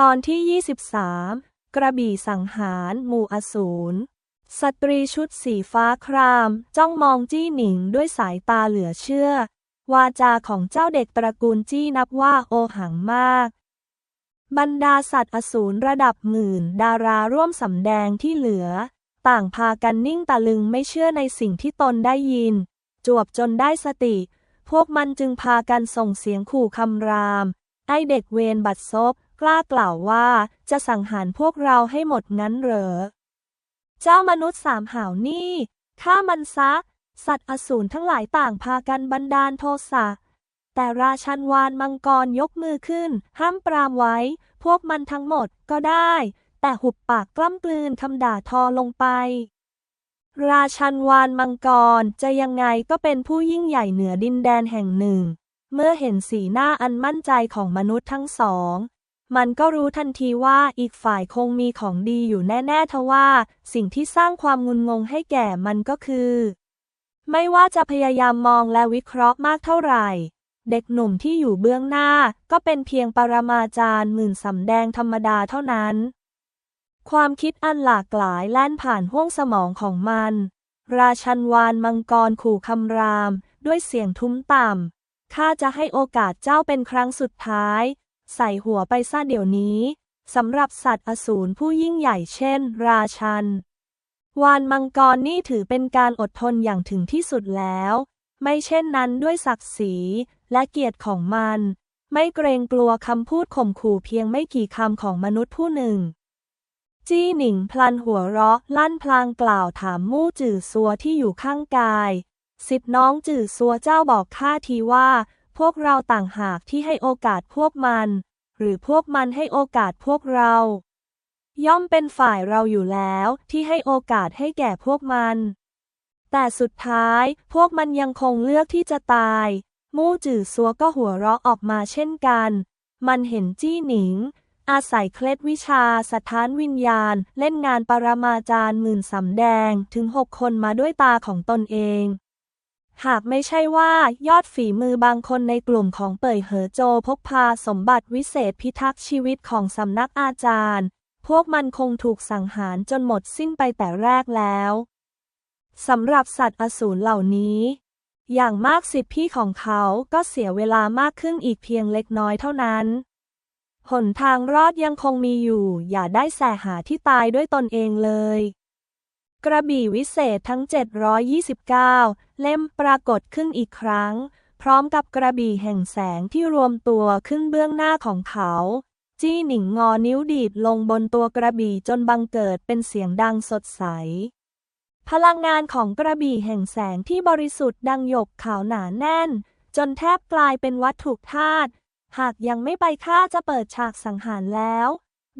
ตอนที่ 23 กระบี่สังหารหมู่อสูร สตรีชุดสีฟ้าคราม จ้องมองจี้หนิงด้วยสายตาเหลือเชื่อ วาจาของเจ้าเด็กตระกูลจี้นับว่าโอหังมาก บรรดาสัตว์อสูรระดับหมื่นดาราร่วมสำแดงที่เหลือ ต่างพากันนิ่งตะลึงไม่เชื่อในสิ่งที่ตนได้ยิน จวบจนได้สติ พวกมันจึงพากันส่งเสียงขู่คำราม ไอเด็กเวรบัดซบ กล้ากล่าวว่าจะสังหารพวกเราให้หมดงั้นเหรอ เจ้ามนุษย์สามหาวนี่ฆ่ามันซะ สัตว์อสูรทั้งหลายต่างพากันบันดาลโทสะแต่ราชันวานมังกรยกมือขึ้น ห้ามปรามไว้ พวกมันทั้งหมดก็ได้ แต่หุบปากกล้ำกลืนคำด่าทอลงไป ราชันวานมังกรจะยังไงก็เป็นผู้ยิ่งใหญ่เหนือดินแดนแห่งหนึ่ง เมื่อเห็นสีหน้าอันมั่นใจของมนุษย์ทั้งสอง มันก็รู้ทันทีว่าอีกฝ่ายคงมีของดีอยู่แน่ๆทว่า สิ่งที่สร้างความงุนงงให้แก่มันก็คือ ไม่ว่าจะพยายามมองและวิเคราะห์มากเท่าไหร่ เด็กหนุ่มที่อยู่เบื้องหน้าก็เป็นเพียงปรมาจารย์หมื่นสำแดงธรรมดาเท่านั้น ความคิดอันหลากหลายแล่นผ่านห้วงสมองของมัน ราชันวานมังกรขู่คำราม ด้วยเสียงทุ้มต่ำข้าจะให้โอกาสเจ้าเป็นครั้งสุดท้าย ใส่หัวไปซะเดี๋ยวนี้สำหรับสัตว์อสูรผู้ยิ่งใหญ่เช่น ราชัน วานมังกรนี่ถือเป็นการอดทนอย่างถึงที่สุดแล้ว ไม่เช่นนั้นด้วยศักดิ์ศรีและเกียรติของมัน ไม่เกรงกลัวคำพูดข่มขู่เพียงไม่กี่คำของมนุษย์ผู้หนึ่ง จี้หนิงพลันหัวเราะลั่นพลางกล่าวถามมู่จื่อซัวที่อยู่ข้างกาย สิทธิน้องจื่อซัวเจ้าบอกข้าทีว่า พวกเราต่างหากที่ให้โอกาสพวกมัน หรือพวกมันให้โอกาสพวกเรา ย่อมเป็นฝ่ายเราอยู่แล้วที่ให้โอกาสให้แก่พวกมัน แต่สุดท้ายพวกมันยังคงเลือกที่จะตาย มู่จื่อซัวก็หัวเราะออกมาเช่นกัน มันเห็นจี้หนิง อาศัยเคล็ดวิชาสถานวิญญาณ เล่นงานปรมาจารย์หมื่นสำแดงถึงหกคนมาด้วยตาของตนเอง หากไม่ใช่ว่ายอดฝีมือบางคนในกลุ่มของเป่ยเหอโจพกพาสมบัติวิเศษพิทักษ์ชีวิตของสำนักอาจารย์ พวกมันคงถูกสังหารจนหมดสิ้นไปแต่แรกแล้วสำหรับสัตว์อสูรเหล่านี้ อย่างมากสิทธิพี่ของเขาก็เสียเวลามากขึ้นอีกเพียงเล็กน้อยเท่านั้น หนทางรอดยังคงมีอยู่ อย่าได้แสหาที่ตายด้วยตนเองเลย กระบี่วิเศษทั้ง 729 เล่มปรากฏขึ้นอีกครั้ง พร้อมกับกระบี่แห่งแสงที่รวมตัวขึ้นเบื้องหน้าของเขา จี้หนิงงอนิ้วดีดลงบนตัวกระบี่จนบังเกิดเป็นเสียงดังสดใส พลังงานของกระบี่แห่งแสงที่บริสุทธิ์ดังหยกขาวหนาแน่น จนแทบกลายเป็นวัตถุธาตุหากยังไม่ไปฆ่าจะเปิดฉากสังหารแล้ว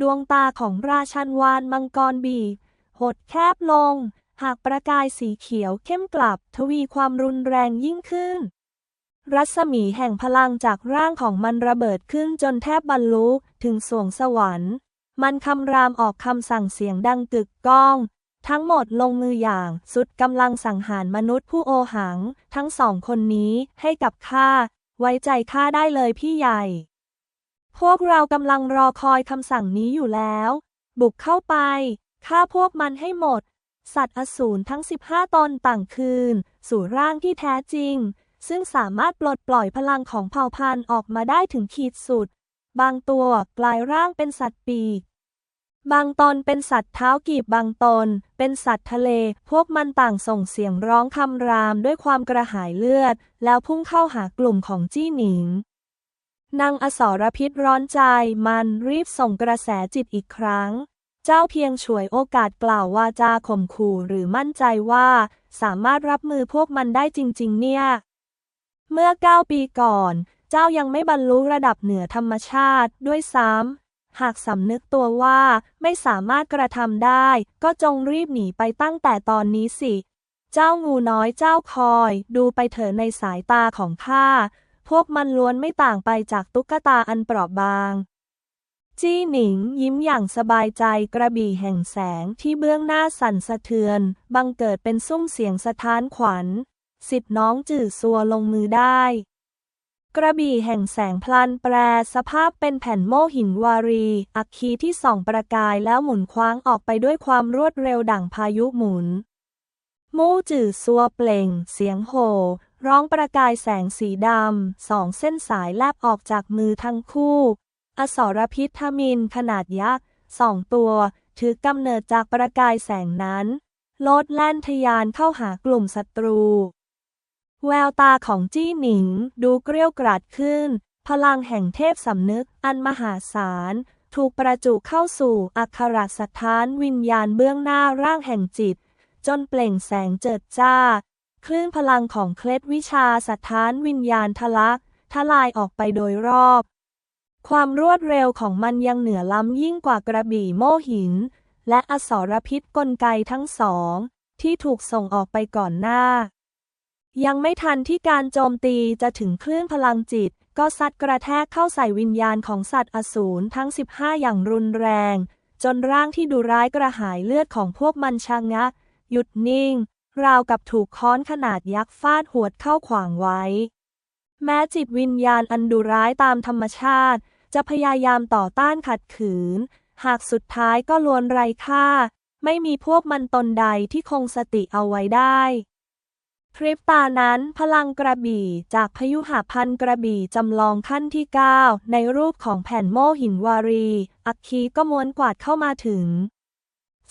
ดวงตาของราชันวานมังกรบี หดแคบลง หากประกายสีเขียวเข้มกลับทวีความรุนแรงยิ่งขึ้น รัศมีแห่งพลังจากร่างของมันระเบิดขึ้นจนแทบบรรลุถึงสวงสวรรค์ มันคำรามออกคำสั่งเสียงดังกึกก้องทั้งหมดลงมืออย่างสุดกำลังสังหารมนุษย์ผู้โอหัง ทั้งสองคนนี้ให้กับข้า ไว้ใจข้าได้เลยพี่ใหญ่ พวกเรากำลังรอคอยคำสั่งนี้อยู่แล้ว บุกเข้าไป ฆ่าพวกมันให้หมด สัตว์อสูรทั้ง 15 ตนต่างคืน สู่ร่างที่แท้จริง ซึ่งสามารถปลดปล่อยพลังของเผ่าพันธุ์ออกมาได้ถึงขีดสุด บางตัวกลายร่างเป็นสัตว์ปีก บางตนเป็นสัตว์เท้ากีบบางตน เป็นสัตว์ทะเล พวกมันต่างส่งเสียงร้องคำรามด้วยความกระหายเลือด แล้วพุ่งเข้าหากลุ่มของจี้หนิงนางอสรพิษร้อนใจมันรีบส่งกระแสจิตอีกครั้ง เจ้าเพียงฉวยโอกาสกล่าววาจาข่มขู่หรือมั่นใจว่า สามารถรับมือพวกมันได้จริง ๆ เนี่ย เมื่อเก้าปีก่อน เจ้ายังไม่บรรลุระดับเหนือธรรมชาติด้วยซ้ำหากสำนึกตัวว่าไม่สามารถกระทำได้ ก็จงรีบหนีไปตั้งแต่ตอนนี้สิ เจ้างูน้อยเจ้าคอย ดูไปเถอะในสายตาของข้าพวกมันล้วนไม่ต่างไปจากตุ๊กตาอันเปราะบาง จี้หนิงยิ้มอย่างสบายใจกระบี่แห่งแสงที่เบื้องหน้าสั่นสะเทือน บังเกิดเป็นซุ้มเสียงสะท้านขวัญ สิทธิ์น้องจื่อซัวลงมือได้ กระบี่แห่งแสงพลันแปรสภาพเป็นแผ่นโม่หินวารี อัคคีที่ส่องประกายแล้วหมุนคว้างออกไปด้วยความรวดเร็วดั่งพายุหมุน มู่จื่อซัวเปล่ง เสียงโห่ร้องประกายแสงสีดำสองเส้นสายแลบออกจากมือทั้งคู่ อสรพิษทมินขนาดยักษ์สองตัว ถือกำเนิดจากประกายแสงนั้น โลดแล่นทะยานเข้าหากลุ่มศัตรู แววตาของจี้หนิง ดูเกรี้ยวกราดขึ้น พลังแห่งเทพสำนึกอันมหาศาล ถูกประจุเข้าสู่อัคครสถานวิญญาณเบื้องหน้าร่างแห่งจิต จนเปล่งแสงเจิดจ้า คลื่นพลังของเคล็ดวิชาสถานวิญญาณทะลักทลายออกไปโดยรอบ ความรวดเร็วของมันยังเหนือล้ำยิ่งกว่ากระบี่โม่หิน และอสรพิษกลไกทั้งสอง ที่ถูกส่งออกไปก่อนหน้า ยังไม่ทันที่การโจมตีจะถึงคลื่นพลังจิต ก็ซัดกระแทกเข้าใส่วิญญาณของสัตว์อสูรทั้ง 15 อย่างรุนแรง จนร่างที่ดูร้ายกระหายเลือดของพวกมันชะงัก หยุดนิ่ง ราวกับถูกค้อนขนาดยักษ์ฟาดหวดเข้าขวางไว้ แม้จิตวิญญาณอันดุร้ายตามธรรมชาติ จะพยายามต่อต้านขัดขืน หากสุดท้ายก็ล้วนไร้ค่า ไม่มีพวกมันตนใดที่คงสติเอาไว้ได้พริบตานั้นพลังกระบี่จากพยุหาพันกระบี่จำลองขั้นที่ 9 ในรูปของแผ่นโม่หินวารี อัคคีก็ม้วนกวาดเข้ามาถึง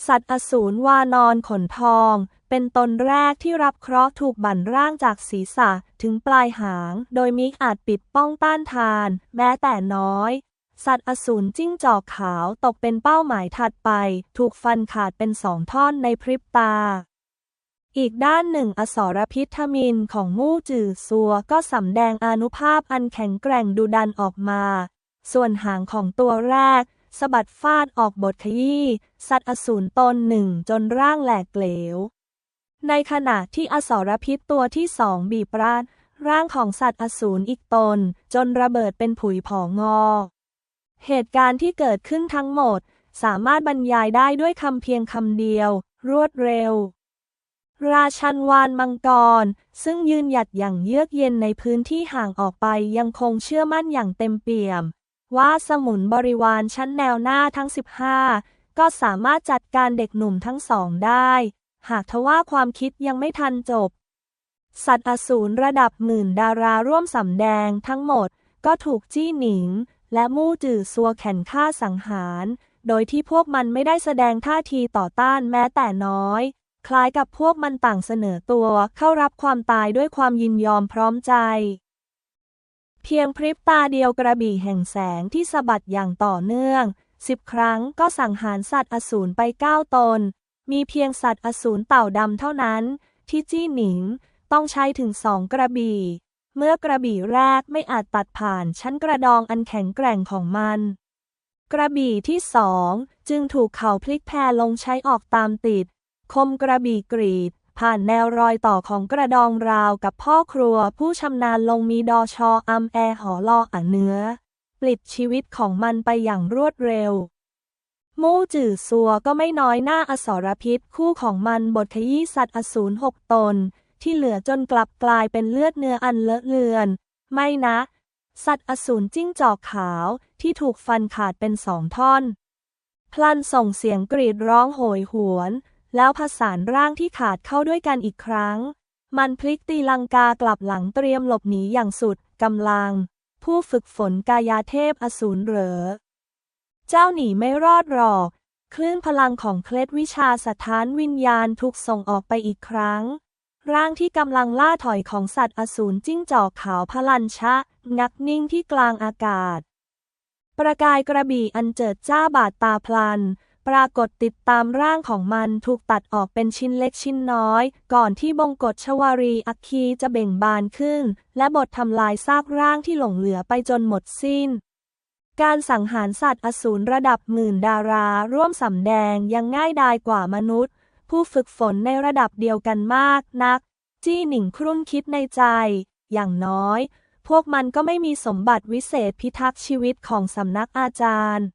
สัตว์อสูรวานอนขนทอง เป็นตนแรกที่รับเคราะห์ถูกบั่นร่างจากศีรษะถึงปลายหาง โดยมิกอาจปิดป้องต้านทาน แม้แต่น้อย สัตว์อสูรจิ้งจอกขาวตกเป็นเป้าหมายถัดไป ถูกฟันขาดเป็นสองท่อนในพริบตา อีกด้านหนึ่งอสรพิษทมินของมู่จื่อซัวก็สำแดงอนุภาพอันแข็งแกร่งดุดันออกมา ส่วนหางของตัวแรกสะบัดฟาดออกบทขยี้ สัตว์อสูรตนหนึ่งจนร่างแหลกเหลว ในขณะที่อสรพิษตัวที่สองบีบราดร่างของสัตว์อสูรอีกตน จนระเบิดเป็นผุยผองอ เหตุการณ์ที่เกิดขึ้นทั้งหมด สามารถบรรยายได้ด้วยคำเพียงคำเดียว รวดเร็ว ราชันวานมังกร ซึ่งยืนหยัดอย่างเยือกเย็นในพื้นที่ห่างออกไปยังคงเชื่อมั่นอย่างเต็มเปี่ยม ว่าสมุนบริวารชั้นแนวหน้าทั้ง 15 ก็สามารถจัดการเด็กหนุ่มทั้งสองได้ หากทว่าความคิดยังไม่ทันจบ สัตว์อสูรระดับหมื่นดาราร่วมสำแดงทั้งหมดก็ถูกจี้หนิง และมู่จื่อซัวแข่นฆ่าสังหาร โดยที่พวกมันไม่ได้แสดงท่าทีต่อต้านแม้แต่น้อย คล้ายกับพวกมันต่างเสนอตัวเข้ารับความตายด้วยความยินยอมพร้อมใจ เพียงพริบตาเดียวกระบี่แห่งแสงที่สะบัดอย่างต่อเนื่องสิบครั้งก็สังหารสัตว์อสูรไปเก้าตน มีเพียงสัตว์อสูรเต่าดำเท่านั้นที่จี้หนิงต้องใช้ถึงสองกระบี่ เมื่อกระบี่แรกไม่อาจตัดผ่านชั้นกระดองอันแข็งแกร่งของมัน กระบี่ที่สองจึงถูกเขาพลิกแพลลงใช้ออกตามติด คมกระบี่กรีด ผ่านแนวรอยต่อของกระดองราวกับพ่อครัว ผู้ชำนาญลงมีดอชออัมแอหอลออเนื้อ ปลิดชีวิตของมันไปอย่างรวดเร็ว มู่จื่อซัวก็ไม่น้อยหน้าอสรพิษคู่ของมันบทขยี้สัตว์อสูรหกตน ที่เหลือจนกลับกลายเป็นเลือดเนื้ออันเลอะเลือน ไม่นะ สัตว์อสูรจิ้งจอกขาวที่ถูกฟันขาดเป็นสองท่อน พลันส่งเสียงกรีดร้องโหยหวน แล้วผสานร่างที่ขาดเข้าด้วยกันอีกครั้ง มันพลิกตีลังกากลับหลังเตรียมหลบหนีอย่างสุดกำลัง ผู้ฝึกฝนกายาเทพอสูรเหรอ เจ้าหนีไม่รอดหรอก คลื่นพลังของเคล็ดวิชาสถานวิญญาณถูกส่งออกไปอีกครั้ง ร่างที่กำลังล่าถอยของสัตว์อสูรจิ้งจอกขาวพลันชะงักนิ่งที่กลางอากาศ ประกายกระบี่อันเจิดจ้าบาดตาพลัน ปรากฏติดตามร่างของมันถูกตัดออกเป็นชิ้นเล็กชิ้นน้อย ก่อนที่บงกฎชวารีอัคคีจะเบ่งบานขึ้น และบททำลายซากร่างที่หลงเหลือไปจนหมดสิ้น การสังหารสัตว์อสูรระดับหมื่นดาราร่วมสำแดงยังง่ายดายกว่ามนุษย์ ผู้ฝึกฝนในระดับเดียวกันมากนัก จี้หนิงครุ่นคิดในใจ อย่างน้อย พวกมันก็ไม่มีสมบัติวิเศษพิทักษ์ชีวิตของสำนักอาจารย์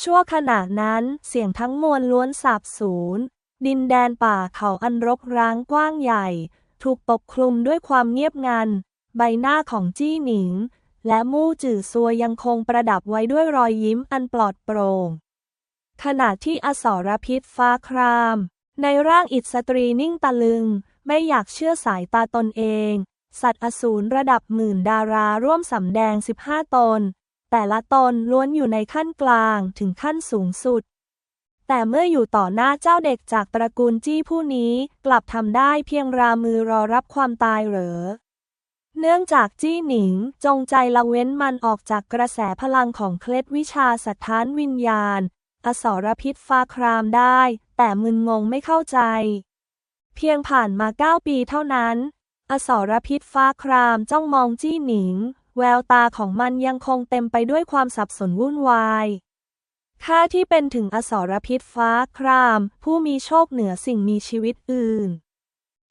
ชั่วขณะนั้นเสียงทั้งมวลล้วนสาบสูญดินแดนป่าเขาอันรกร้างกว้างใหญ่ ถูกปกคลุมด้วยความเงียบงัน ใบหน้าของจี้หนิง และมู่จื่อซัวยังคงประดับไว้ด้วยรอยยิ้มอันปลอดโปร่ง ขณะที่อสรพิษฟ้าคราม ในร่างอิสตรีนิ่งตะลึง ไม่อยากเชื่อสายตาตนเอง สัตว์อสูรระดับหมื่นดาราร่วมสำแดง 15 ตน แต่ละตนล้วนอยู่ในขั้นกลางถึงขั้นสูงสุด แต่เมื่ออยู่ต่อหน้าเจ้าเด็กจากตระกูลจี้ผู้นี้กลับทำได้เพียงรามือรอรับความตายเหรอ เนื่องจากจี้หนิงจงใจละเว้นมันออกจากกระแสพลังของเคล็ดวิชาสัทธานวิญญาณ อสรพิษฟ้าครามได้ แต่มึนงงไม่เข้าใจ เพียงผ่านมาเก้าปีเท่านั้น อสรพิษฟ้าครามจ้องมองจี้หนิง แววตาของมันยังคงเต็มไปด้วยความสับสนวุ่นวายข้าที่เป็นถึงอสรพิษฟ้าคราม ผู้มีโชคเหนือสิ่งมีชีวิตอื่น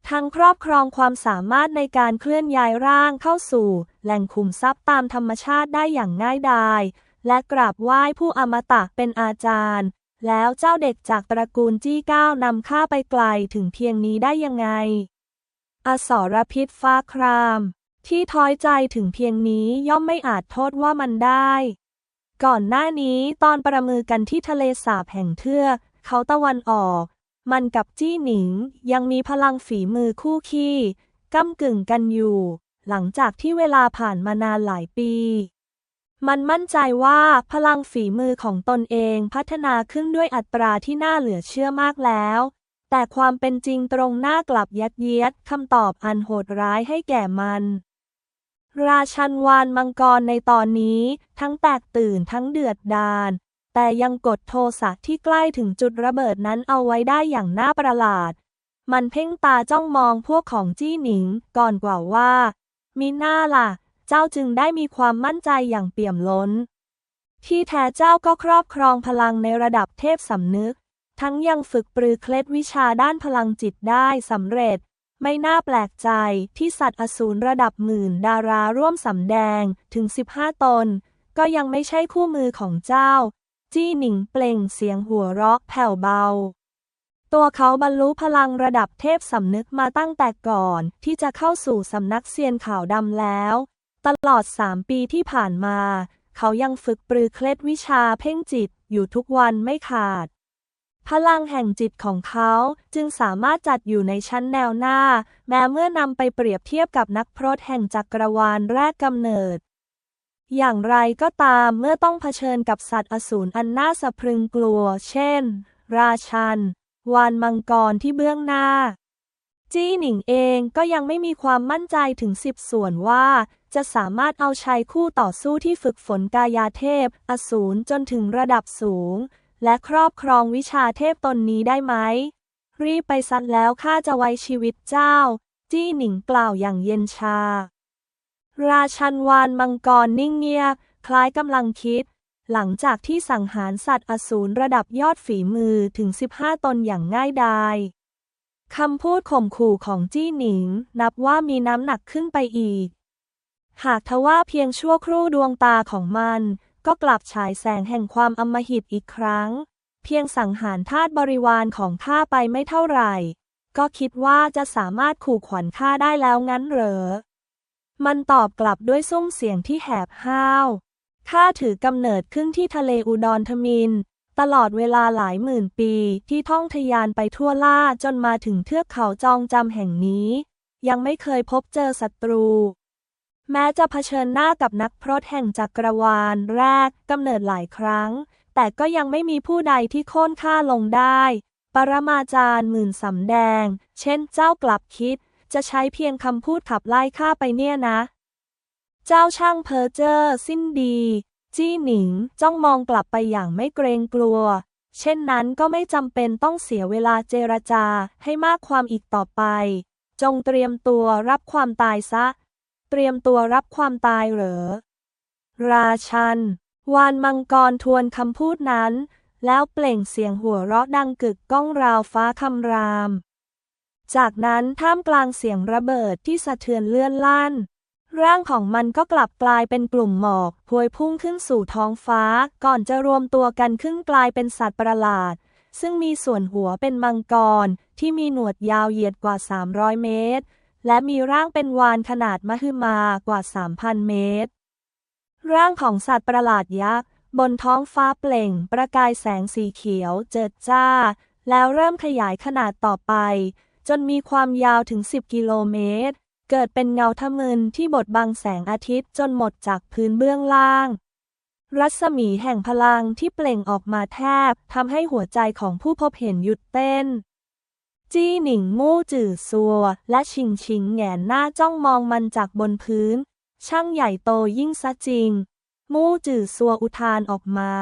ทั้งครอบครองความสามารถในการเคลื่อนย้ายร่างเข้าสู่ แหล่งขุมทรัพย์ตามธรรมชาติได้อย่างง่ายดาย และกราบไหว้ผู้อมตะเป็นอาจารย์ แล้วเจ้าเด็กจากตระกูลจี้ก้าวนำข้าไปไกลถึงเพียงนี้ได้ยังไง อสรพิษฟ้าคราม ที่ท้อยใจถึงเพียงนี้ย่อมไม่อาจโทษว่ามันได้ ก่อนหน้านี้ตอนประมือกันที่ทะเลสาบแห่งเทือกเขาตะวันออก มันกับจี้หนิงยังมีพลังฝีมือคู่ขี้ก้ำกึ่งกันอยู่ หลังจากที่เวลาผ่านมานานหลายปี มันมั่นใจว่าพลังฝีมือของตนเองพัฒนาขึ้นด้วยอัตราที่น่าเหลือเชื่อมากแล้ว แต่ความเป็นจริงตรงหน้ากลับยัดเยียดคำตอบอันโหดร้ายให้แก่มัน ราชันวานมังกรในตอนนี้ทั้งแตกตื่นทั้งเดือดดาล แต่ยังกดโทสะที่ใกล้ถึงจุดระเบิดนั้นเอาไว้ได้อย่างน่าประหลาด มันเพ่งตาจ้องมองพวกของจี้หนิงก่อนกว่าว่ามีหน้าล่ะ เจ้าจึงได้มีความมั่นใจอย่างเปี่ยมล้น ที่แท้เจ้าก็ครอบครองพลังในระดับเทพสำนึก ทั้งยังฝึกปรือเคล็ดวิชาด้านพลังจิตได้สำเร็จ ไม่น่าแปลกใจที่สัตว์อสูรระดับหมื่นดาราร่วมสำแดงถึง 15 ตน ก็ยังไม่ใช่คู่มือของเจ้า จี้หนิงเปล่งเสียงหัวเราะแผ่วเบา ตัวเขาบรรลุพลังระดับเทพสำนึกมาตั้งแต่ก่อนที่จะเข้าสู่สำนักเซียนขาวดำแล้ว ตลอดสามปีที่ผ่านมา เขายังฝึกปรือเคล็ดวิชาเพ่งจิตอยู่ทุกวันไม่ขาด พลังแห่งจิตของเขาจึงสามารถจัดอยู่ในชั้นแนวหน้า แม้เมื่อนำไปเปรียบเทียบกับนักพรตแห่งจักรวาลแรกกำเนิด อย่างไรก็ตามเมื่อต้องเผชิญกับสัตว์อสูรอันน่าสะพรึงกลัว เช่น ราชัน วานมังกรที่เบื้องหน้า จี้หนิงเองก็ยังไม่มีความมั่นใจถึงสิบส่วนว่า จะสามารถเอาชัยคู่ต่อสู้ที่ฝึกฝนกายาเทพ อสูรจนถึงระดับสูง และครอบครองวิชาเทพตนนี้ได้ไหม รีบไปซัดแล้วข้าจะไว้ชีวิตเจ้า จี้หนิงกล่าวอย่างเย็นชา ราชันวานมังกรนิ่งเงียบ คล้ายกำลังคิด หลังจากที่สังหารสัตว์อสูรระดับยอดฝีมือถึง 15 ตนอย่างง่ายดายคำพูดข่มขู่ของจี้หนิง นับว่ามีน้ำหนักขึ้นไปอีก หากทว่าเพียงชั่วครู่ดวงตาของมัน ก็กลับฉายแสงแห่งความอำมหิตอีกครั้ง เพียงสังหารทาสบริวารของข้าไปไม่เท่าไหร่ ก็คิดว่าจะสามารถขู่ขวัญข้าได้แล้วงั้นเหรอ มันตอบกลับด้วยซุ้มเสียงที่แหบห้าวข้าถือกำเนิดขึ้นที่ทะเลอุดรธมิน ตลอดเวลาหลายหมื่นปีที่ท่องทยานไปทั่วล่าจนมาถึงเทือกเขาจองจำแห่งนี้ ยังไม่เคยพบเจอศัตรู แม้จะเผชิญหน้ากับนักพรตแห่งจักรวาลแรกกำเนิดหลายครั้ง แต่ก็ยังไม่มีผู้ใดที่โค่นค่าลงได้ ปรมาจารย์หมื่นสำแดง เช่นเจ้ากลับคิด จะใช้เพียงคำพูดขับไล่ข้าไปเนี่ยนะ เจ้าช่างเพอเจอร์สิ้นดี จี้หนิงจ้องมองกลับไปอย่างไม่เกรงกลัว เช่นนั้นก็ไม่จำเป็นต้องเสียเวลาเจรจาให้มากความอีกต่อไป จงเตรียมตัวรับความตายซะ เตรียมตัวรับความตายเหรอ ราชัน วานมังกรทวนคำพูดนั้นแล้วเปล่งเสียงหัวเราะดังกึกก้องราวฟ้าคำราม จากนั้นท่ามกลางเสียงระเบิดที่สะเทือนเลื่อนลั่น ร่างของมันก็กลับกลายเป็นกลุ่มหมอกพวยพุ่งขึ้นสู่ท้องฟ้า ก่อนจะรวมตัวกันขึ้นกลายเป็นสัตว์ประหลาด ซึ่งมีส่วนหัวเป็นมังกร ที่มีหนวดยาวเหยียดกว่า 300 เมตร และมีร่างเป็นวานขนาดมหึมากว่า 3,000 เมตร ร่างของสัตว์ประหลาดยักษ์บนท้องฟ้าเปล่ง ประกายแสงสีเขียวเจิดจ้า แล้วเริ่มขยายขนาดต่อไป จนมีความยาวถึง 10 กิโลเมตร เกิดเป็นเงาทะมึนที่บดบังแสงอาทิตย์จนหมดจากพื้นเบื้องล่าง รัศมีแห่งพลังที่เปล่งออกมาแทบทำให้หัวใจของผู้พบเห็นหยุดเต้น จี้หนิงมู่จื่อซัว และชิงชิงแหงนหน้าจ้องมองมันจากบนพื้น ช่างใหญ่โตยิ่งซะจริง มู่จื่อซัวอุทานออกมา